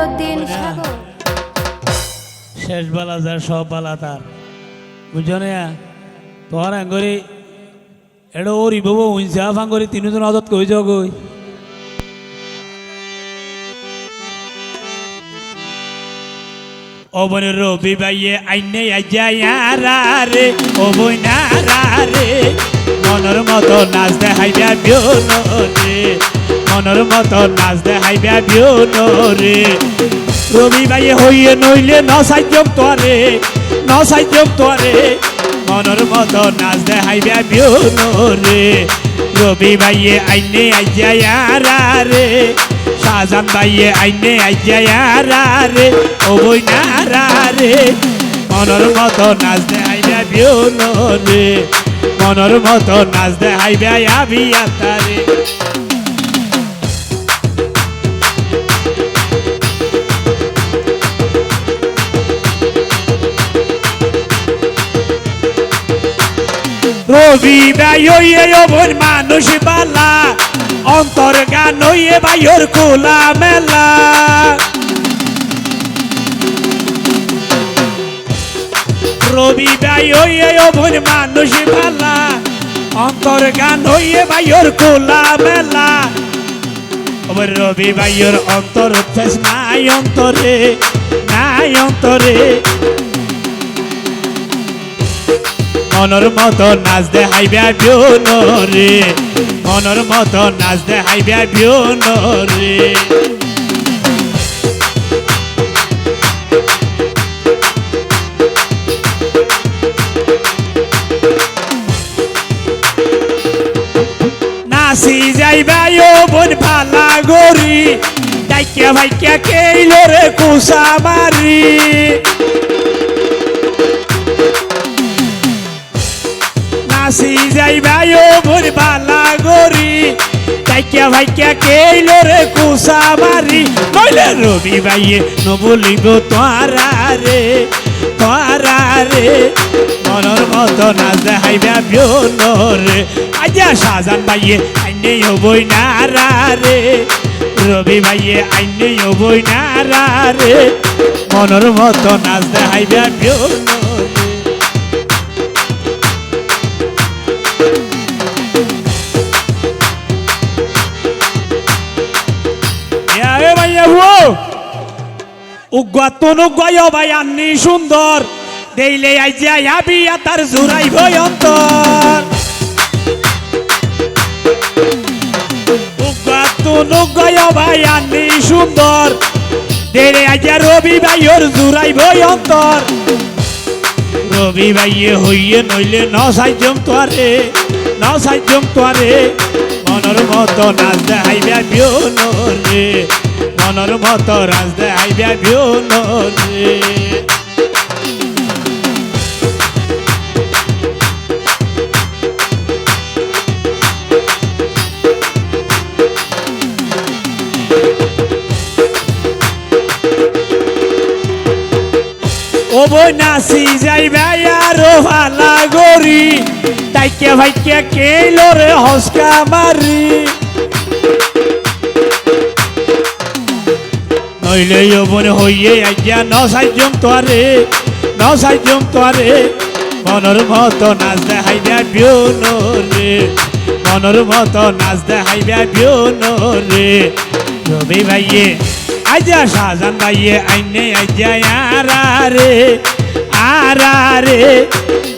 মইনুদ্দিন সাগর। শেষ বেলা যার সব বেলা তার। না? তোর আঙ্গরি এটা ওর ইবব উইনসা ফাঙ্গরি তিনজন আদত কই যাও গই? অবন রবি বাইয়ে আইনে আজায়ারা রে। ও বই নারা রে। মনের মতো নাচ দেখাইবা বিয়ন রে মনের মতো নাচ দেখাইবা রে। রবি বাইয়ে হইয়ে নইলে ন সাহায্য তোরে ন সাহায্য তোরে মনের মতো নাচ দেখাইবা রে। রবি বাইয়ে আইনে আজায়ারা রে শাহজান ভাইয়ে আইনে আইজায়ারা রে, ও বই নারা রে। মনের মতো নাচ দেখাইবা রে, মনের মতো নাচ দেখাইবা আবি আতারে রবি বায়ুয়ে অবন মানুষ বালা, অন্তর গান হইয়ে কোলা মেলা। রবি বায়ুয়ে অবন মানুষ বালা, অন্তর গান হইয়ে বায়ুর কোলা মেলা। রবি বায়ুর অন্তর নাই অন্তরে নাই অন্তরে মনের মতো নাচ দেখাইবা বিউন রে। মনের মতো নাচ বিউন রে। নাচি যাইবা ও বোন ভালা গরি ডাইকা ভাইকা কেইলো রে কুসা মারি। তাইকা ভাইকা কেইলো রে কুসা মারি? নইলে রবি ভাইয়ে, নবলিব তোয়ারা রে তোয়ারা রে, মনের মতো নাচ দেখাইবা বিয়ন রে। আজা শাহজান ভাইয়ে, আইনে হবই নারা রে। রবি ভাইয়ে, আইনে হবই নারা রে। মনের মতো নাচ দেখাইবা বিয়ন উগায় ভাই আন্নি সুন্দর। দেইলে আইজা আবি তার জুরাই ভয় অন্তর উগায় ভাই আন্নি সুন্দর। দেইলে আইজা রবি ভাইয়ের জুরাই ভয় অন্তর রবি ভাইয়ে হইয়ে নইলে ন সাইজম তোয়ারে, ন সাইজম তোয়ারে, মনের মতো নাচ দেখাইবা বিউন রে মনের মতো নাচ দেখাইবা বিউন রে ও বই নাচি যাইবা আরও ভালা গরি তাইকে ভাইকে কেইলো রে হসকা মারি। নইলে যৌবন হইয়ে আজ্ঞা, ন সাহায্যম তোয়ারে, ন সাহায্যম তোয়ারে। মনের মতো নাচ দেখাইবা বিউন রে মনের মতো নাচ দেখাইবা বিউন রে রবি ভাইয়ে আজা শাহজান ভাইয়ে, আইনে আজ্ঞা আরা রে আরা রে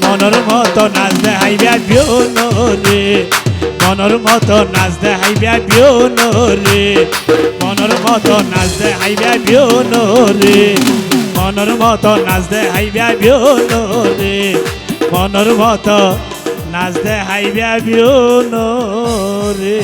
মনের মতো নাচ দেখাইবা বিউন রে মনের মতো নাচ দেখাইবা বিউন রে। মনের মতো নাচ দেখাইবা বিউন রে। মনের মতো নাচ দেখাইবা বিউন রে। মনের মতো নাচ দেখাইবা বিউন রে।